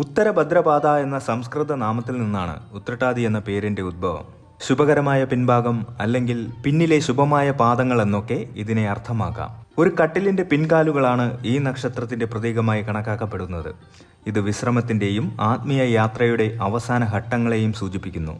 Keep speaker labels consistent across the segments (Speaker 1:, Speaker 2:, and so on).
Speaker 1: ഉത്തരഭദ്രപാത എന്ന സംസ്കൃത നാമത്തിൽ നിന്നാണ് ഉത്രട്ടാതി എന്ന പേരിന്റെ ഉദ്ഭവം. ശുഭകരമായ പിൻഭാഗം അല്ലെങ്കിൽ പിന്നിലെ ശുഭമായ പാദങ്ങൾ എന്നൊക്കെ ഇതിനെ അർത്ഥമാക്കാം. ഒരു കട്ടിലിന്റെ പിൻകാലുകളാണ് ഈ നക്ഷത്രത്തിന്റെ പ്രതീകമായി കണക്കാക്കപ്പെടുന്നത്. ഇത് വിശ്രമത്തിന്റെയും ആത്മീയ യാത്രയുടെ അവസാന ഘട്ടങ്ങളെയും സൂചിപ്പിക്കുന്നു.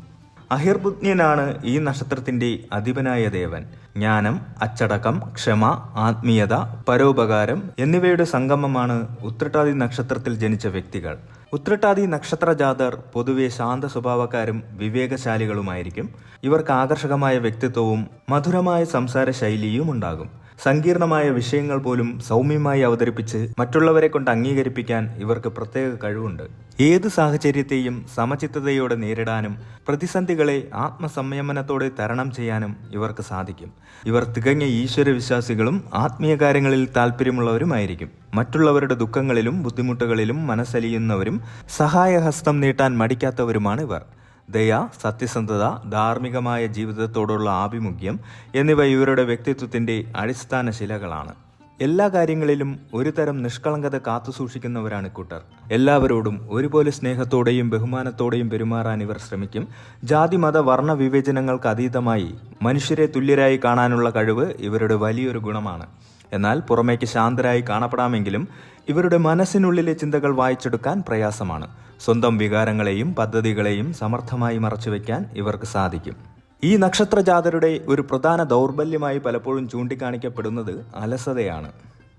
Speaker 1: അഹിർബുജ്ഞനാണ് ഈ നക്ഷത്രത്തിന്റെ അധിപനായ ദേവൻ. ജ്ഞാനം അച്ചടക്കം ക്ഷമ ആത്മീയത പരോപകാരം എന്നിവയുടെ സംഗമമാണ് ഉത്രട്ടാതി നക്ഷത്രത്തിൽ ജനിച്ച വ്യക്തികൾ. ഉത്രട്ടാതി നക്ഷത്ര ജാതർ പൊതുവെ ശാന്ത സ്വഭാവക്കാരും വിവേകശാലികളുമായിരിക്കും. ഇവർക്ക് ആകർഷകമായ വ്യക്തിത്വവും മധുരമായ സംസാര ശൈലിയും ഉണ്ടാകും. സങ്കീർണമായ വിഷയങ്ങൾ പോലും സൗമ്യമായി അവതരിപ്പിച്ച് മറ്റുള്ളവരെ കൊണ്ട് അംഗീകരിപ്പിക്കാൻ ഇവർക്ക് പ്രത്യേക കഴിവുണ്ട്. ഏത് സാഹചര്യത്തെയും സമചിത്തതയോടെ നേരിടാനും പ്രതിസന്ധികളെ ആത്മസംയമനത്തോടെ തരണം ചെയ്യാനും ഇവർക്ക് സാധിക്കും. ഇവർ തികഞ്ഞ ഈശ്വരവിശ്വാസികളും ആത്മീയ കാര്യങ്ങളിൽ താല്പര്യമുള്ളവരുമായിരിക്കും മറ്റുള്ളവരുടെ ദുഃഖങ്ങളിലും ബുദ്ധിമുട്ടുകളിലും മനസ്സലിയുന്നവരും സഹായഹസ്തം നീട്ടാൻ മടിക്കാത്തവരുമാണ് ഇവർ. ദയ സത്യസന്ധത ധാർമ്മികമായ ജീവിതത്തോടുള്ള ആഭിമുഖ്യം എന്നിവ ഇവരുടെ വ്യക്തിത്വത്തിന്റെ അടിസ്ഥാന ശിലകളാണ് എല്ലാ കാര്യങ്ങളിലും ഒരു തരം നിഷ്കളങ്കത കാത്തുസൂക്ഷിക്കുന്നവരാണ് കൂട്ടർ. എല്ലാവരോടും ഒരുപോലെ സ്നേഹത്തോടെയും ബഹുമാനത്തോടെയും പെരുമാറാൻ ഇവർ ശ്രമിക്കും. ജാതി മത വർണ വിവേചനങ്ങൾക്ക് അതീതമായി മനുഷ്യരെ തുല്യരായി കാണാനുള്ള കഴിവ് ഇവരുടെ വലിയൊരു ഗുണമാണ്. എന്നാൽ പുറമേക്ക് ശാന്തരായി കാണപ്പെടാമെങ്കിലും ഇവരുടെ മനസ്സിനുള്ളിലെ ചിന്തകൾ വായിച്ചെടുക്കാൻ പ്രയാസമാണ്. സ്വന്തം വികാരങ്ങളെയും പദ്ധതികളെയും സമർത്ഥമായി മറച്ചുവെക്കാൻ ഇവർക്ക് സാധിക്കും. ഈ നക്ഷത്രജാതരുടെ ഒരു പ്രധാന ദൗർബല്യമായി പലപ്പോഴും ചൂണ്ടിക്കാണിക്കപ്പെടുന്നത് അലസതയാണ്.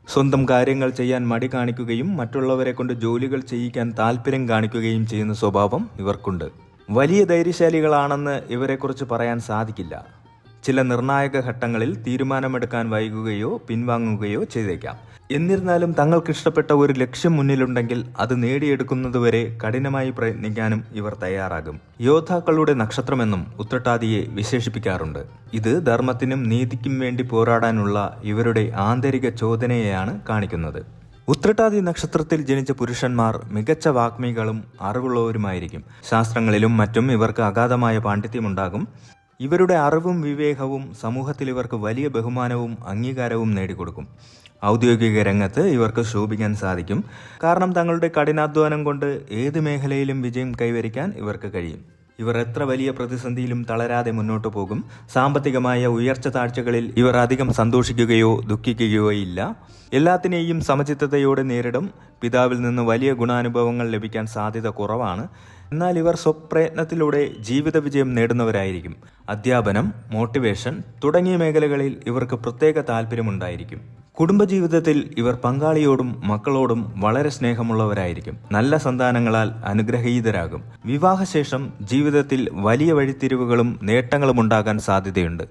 Speaker 1: സ്വന്തം കാര്യങ്ങൾ ചെയ്യാൻ മടി കാണിക്കുകയും മറ്റുള്ളവരെ കൊണ്ട് ജോലികൾ ചെയ്യിക്കാൻ താല്പര്യം കാണിക്കുകയും ചെയ്യുന്ന സ്വഭാവം ഇവർക്കുണ്ട്. വലിയ ധൈര്യശാലികളാണെന്ന് ഇവരെക്കുറിച്ച് പറയാൻ സാധിക്കില്ല. ചില നിർണായക ഘട്ടങ്ങളിൽ തീരുമാനമെടുക്കാൻ വൈകുകയോ പിൻവാങ്ങുകയോ ചെയ്തേക്കാം. എന്നിരുന്നാലും തങ്ങൾക്ക് ഇഷ്ടപ്പെട്ട ഒരു ലക്ഷ്യം മുന്നിലുണ്ടെങ്കിൽ അത് നേടിയെടുക്കുന്നതുവരെ കഠിനമായി പ്രയത്നിക്കാനും ഇവർ തയ്യാറാകും. യോദ്ധാക്കളുടെ നക്ഷത്രമെന്നും ഉത്രട്ടാതിയെ വിശേഷിപ്പിക്കാറുണ്ട്. ഇത് ധർമ്മത്തിനും നീതിക്കും വേണ്ടി പോരാടാനുള്ള ഇവരുടെ ആന്തരിക ചോദനയെയാണ് കാണിക്കുന്നത്. ഉത്രട്ടാതി നക്ഷത്രത്തിൽ ജനിച്ച പുരുഷന്മാർ മികച്ച വാഗ്മികളും അറിവുള്ളവരുമായിരിക്കും. ശാസ്ത്രങ്ങളിലും മറ്റും ഇവർക്ക് അഗാധമായ പാണ്ഡിത്യമുണ്ടാകും. ഇവരുടെ അറിവും വിവേകവും സമൂഹത്തിൽ ഇവർക്ക് വലിയ ബഹുമാനവും അംഗീകാരവും നേടിക്കൊടുക്കും. ഔദ്യോഗിക രംഗത്ത് ഇവർക്ക് ശോഭിക്കാൻ സാധിക്കും. കാരണം തങ്ങളുടെ കഠിനാധ്വാനം കൊണ്ട് ഏത് മേഖലയിലും വിജയം കൈവരിക്കാൻ ഇവർക്ക് കഴിയും. ഇവർ എത്ര വലിയ പ്രതിസന്ധിയിലും തളരാതെ മുന്നോട്ടു പോകും. സാമ്പത്തികമായ ഉയർച്ച താഴ്ചകളിൽ ഇവർ അധികം സന്തോഷിക്കുകയോ ദുഃഖിക്കുകയോ ഇല്ല എല്ലാത്തിനെയും സമചിത്തതയോടെ നേരിടും. പിതാവിൽ നിന്ന് വലിയ ഗുണാനുഭവങ്ങൾ ലഭിക്കാൻ സാധ്യത കുറവാണ്. എന്നാൽ ഇവർ സ്വപ്രയത്നത്തിലൂടെ ജീവിത വിജയം നേടുന്നവരായിരിക്കും. അധ്യാപനം മോട്ടിവേഷൻ തുടങ്ങിയ മേഖലകളിൽ ഇവർക്ക് പ്രത്യേക താല്പര്യമുണ്ടായിരിക്കും കുടുംബജീവിതത്തിൽ ഇവർ പങ്കാളിയോടും മക്കളോടും വളരെ സ്നേഹമുള്ളവരായിരിക്കും. നല്ല സന്താനങ്ങളാൽ അനുഗ്രഹീതരാകും. വിവാഹശേഷം ജീവിതത്തിൽ വലിയ വഴിത്തിരിവുകളും നേട്ടങ്ങളും ഉണ്ടാകാൻ സാധ്യതയുണ്ട്.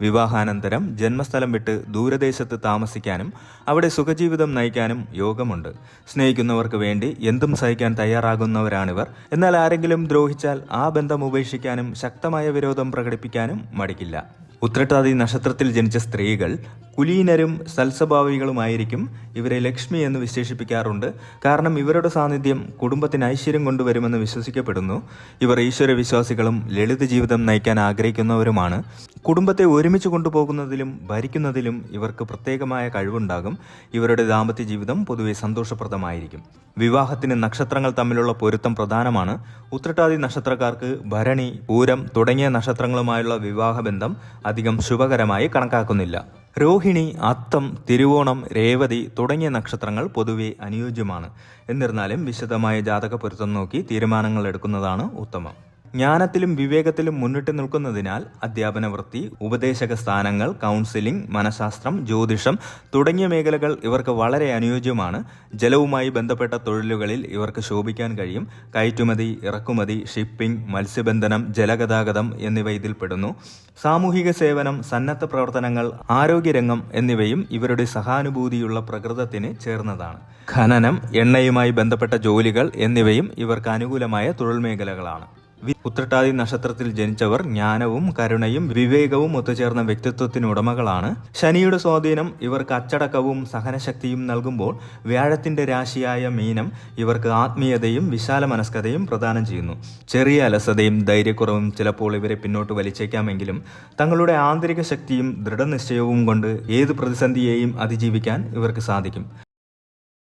Speaker 1: വിവാഹാനന്തരം ജന്മസ്ഥലം വിട്ട് ദൂരദേശത്ത് താമസിക്കാനും അവിടെ സുഖജീവിതം നയിക്കാനും യോഗമുണ്ട്. സ്നേഹിക്കുന്നവർക്ക് വേണ്ടി എന്തും സഹിക്കാൻ തയ്യാറാകുന്നവരാണിവർ. എന്നാൽ ആരെങ്കിലും ദ്രോഹിച്ചാൽ ആ ബന്ധം ഉപേക്ഷിക്കാനും ശക്തമായ വിരോധം പ്രകടിപ്പിക്കാനും മടിക്കില്ല. ഉത്രട്ടാതി നക്ഷത്രത്തിൽ ജനിച്ച സ്ത്രീകൾ കുലീനരും സൽസ്വഭാവികളുമായിരിക്കും ഇവരെ ലക്ഷ്മി എന്ന് വിശേഷിപ്പിക്കാറുണ്ട്. കാരണം ഇവരുടെ സാന്നിധ്യം കുടുംബത്തിന് ഐശ്വര്യം കൊണ്ടുവരുമെന്ന് വിശ്വസിക്കപ്പെടുന്നു. ഇവർ ഈശ്വര വിശ്വാസികളും ലളിത ജീവിതം നയിക്കാൻ ആഗ്രഹിക്കുന്നവരുമാണ്. കുടുംബത്തെ ഒരുമിച്ച് കൊണ്ടുപോകുന്നതിലും ഭരിക്കുന്നതിലും ഇവർക്ക് പ്രത്യേകമായ കഴിവുണ്ടാകും. ഇവരുടെ ദാമ്പത്യ ജീവിതം പൊതുവെ സന്തോഷപ്രദമായിരിക്കും. വിവാഹത്തിന് നക്ഷത്രങ്ങൾ തമ്മിലുള്ള പൊരുത്തം പ്രധാനമാണ്. ഉത്രട്ടാതി നക്ഷത്രക്കാർക്ക് ഭരണി പൂരം തുടങ്ങിയ നക്ഷത്രങ്ങളുമായുള്ള വിവാഹബന്ധം അധികം ശുഭകരമായി കണക്കാക്കുന്നില്ല. രോഹിണി അത്തം തിരുവോണം രേവതി തുടങ്ങിയ നക്ഷത്രങ്ങൾ പൊതുവെ അനുയോജ്യമാണ്. എന്നിരുന്നാലും വിശദമായ ജാതക പൊരുത്തം നോക്കി തീരുമാനങ്ങൾ എടുക്കുന്നതാണ് ഉത്തമം. ജ്ഞാനത്തിലും വിവേകത്തിലും മുന്നിട്ട് നിൽക്കുന്നതിനാൽ അധ്യാപന വൃത്തി ഉപദേശക സ്ഥാനങ്ങൾ കൗൺസിലിംഗ് മനഃശാസ്ത്രം ജ്യോതിഷം തുടങ്ങിയ മേഖലകൾ ഇവർക്ക് വളരെ അനുയോജ്യമാണ്. ജലവുമായി ബന്ധപ്പെട്ട തൊഴിലുകളിൽ ഇവർക്ക് ശോഭിക്കാൻ കഴിയും. കയറ്റുമതി ഇറക്കുമതി ഷിപ്പിംഗ് മത്സ്യബന്ധനം ജലഗതാഗതം എന്നിവ ഇതിൽപ്പെടുന്നു സാമൂഹിക സേവനം സന്നദ്ധ പ്രവർത്തനങ്ങൾ ആരോഗ്യരംഗം എന്നിവയും ഇവരുടെ സഹാനുഭൂതിയുള്ള പ്രകൃതത്തിന് ചേർന്നതാണ്. ഖനനം എണ്ണയുമായി ബന്ധപ്പെട്ട ജോലികൾ എന്നിവയും ഇവർക്ക് അനുകൂലമായ തൊഴിൽ മേഖലകളാണ്. ഉത്രട്ടാതി നക്ഷത്രത്തിൽ ജനിച്ചവർ ജ്ഞാനവും കരുണയും വിവേകവും ഒത്തുചേർന്ന വ്യക്തിത്വത്തിന് ഉടമകളാണ്. ശനിയുടെ സ്വാധീനം ഇവർക്ക് അച്ചടക്കവും സഹനശക്തിയും നൽകുമ്പോൾ വ്യാഴത്തിന്റെ രാശിയായ മീനം ഇവർക്ക് ആത്മീയതയും വിശാല മനസ്കതയും പ്രദാനം ചെയ്യുന്നു. ചെറിയ അലസതയും ധൈര്യക്കുറവും ചിലപ്പോൾ ഇവരെ പിന്നോട്ട് വലിച്ചേക്കാമെങ്കിലും തങ്ങളുടെ ആന്തരിക ശക്തിയും ദൃഢനിശ്ചയവും കൊണ്ട് ഏത് പ്രതിസന്ധിയെയും അതിജീവിക്കാൻ ഇവർക്ക് സാധിക്കും.